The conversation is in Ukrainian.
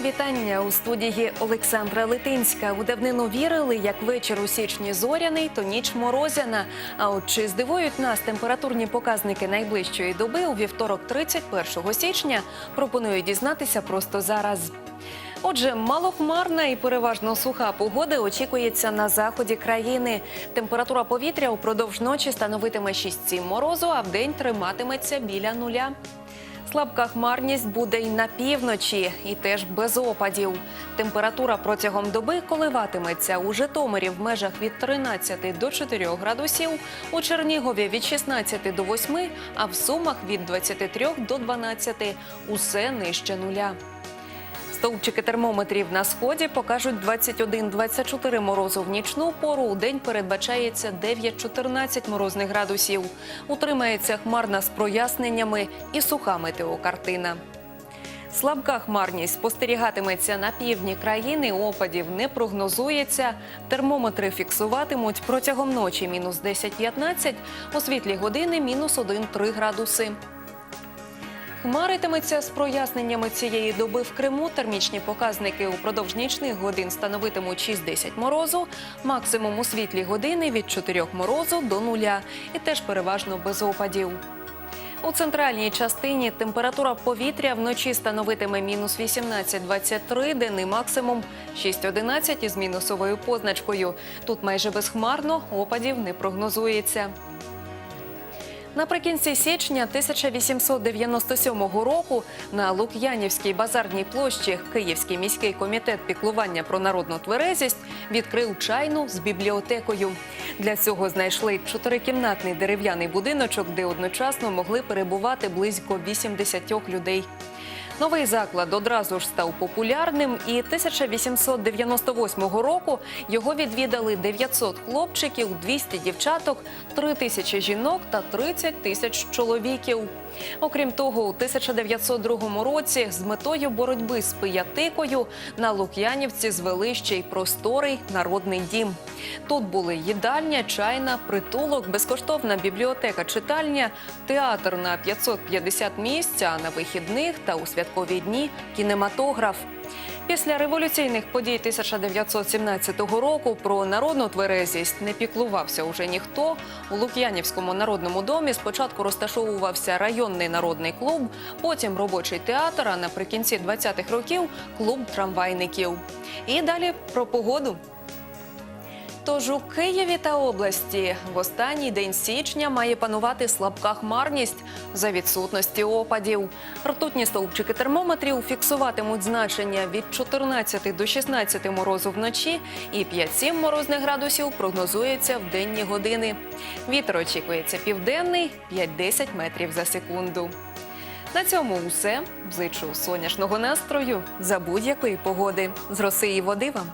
вітання у студії Олександра Литинська. У давнину вірили, як вечір у січні зоряний, то ніч морозяна. А от чи здивують нас температурні показники найближчої доби у вівторок, 31 січня, пропоную дізнатися просто зараз. Отже, малохмарна і переважно суха погода очікується на заході країни. Температура повітря упродовж ночі становитиме 6-7 морозу, а вдень триматиметься біля нуля. Слабка хмарність буде й на півночі, і теж без опадів. Температура протягом доби коливатиметься у Житомирі в межах від 13 до 4 градусів, у Чернігові від 16 до 8, а в Сумах від 23 до 12. Усе нижче нуля. Стовпчики термометрів на сході покажуть 21-24 морозу в нічну пору. У день передбачається 9-14 морозних градусів. Утримається хмарна з проясненнями і суха метеокартина. Слабка хмарність спостерігатиметься на півдні країни. Опадів не прогнозується. Термометри фіксуватимуть протягом ночі мінус 10-15, у світлі години мінус 1-3 градуси. Хмаритиметься з проясненнями цієї доби в Криму. Термічні показники упродовж нічних годин становитимуть 6-10 морозу, максимум у світлі години від 4 морозу до нуля і теж переважно без опадів. У центральній частині температура повітря вночі становитиме мінус 18-23, денний максимум 6-11 із мінусовою позначкою. Тут майже безхмарно, опадів не прогнозується. Наприкінці січня 1897 року на Лук'янівській базарній площі Київський міський комітет піклування про народну тверезість відкрив чайну з бібліотекою. Для цього знайшли чотирикімнатний дерев'яний будиночок, де одночасно могли перебувати близько 80 людей. Новий заклад одразу ж став популярним, і 1898 року його відвідали 900 хлопчиків, 200 дівчаток, 3 тисячі жінок та 30 тисяч чоловіків. Окрім того, у 1902 році з метою боротьби з пиятикою на Лук'янівці звели ще й просторий народний дім. Тут були їдальня, чайна, притулок, безкоштовна бібліотека, читальня, театр на 550 місць, а на вихідних та у святкові дні кінематограф. Після революційних подій 1917 року про народну тверезість не піклувався уже ніхто. У Лук'янівському народному домі спочатку розташовувався районний народний клуб, потім робочий театр. А наприкінці 20-х років клуб трамвайників. І далі про погоду. Тож у Києві та області в останній день січня має панувати слабка хмарність за відсутності опадів. Ртутні стовпчики термометрів фіксуватимуть значення від 14 до 16 морозу вночі і 5-7 морозних градусів прогнозується в денні години. Вітер очікується південний 5-10 метрів за секунду. На цьому усе. Зичу сонячного настрою за будь-якої погоди. З роси і води вам.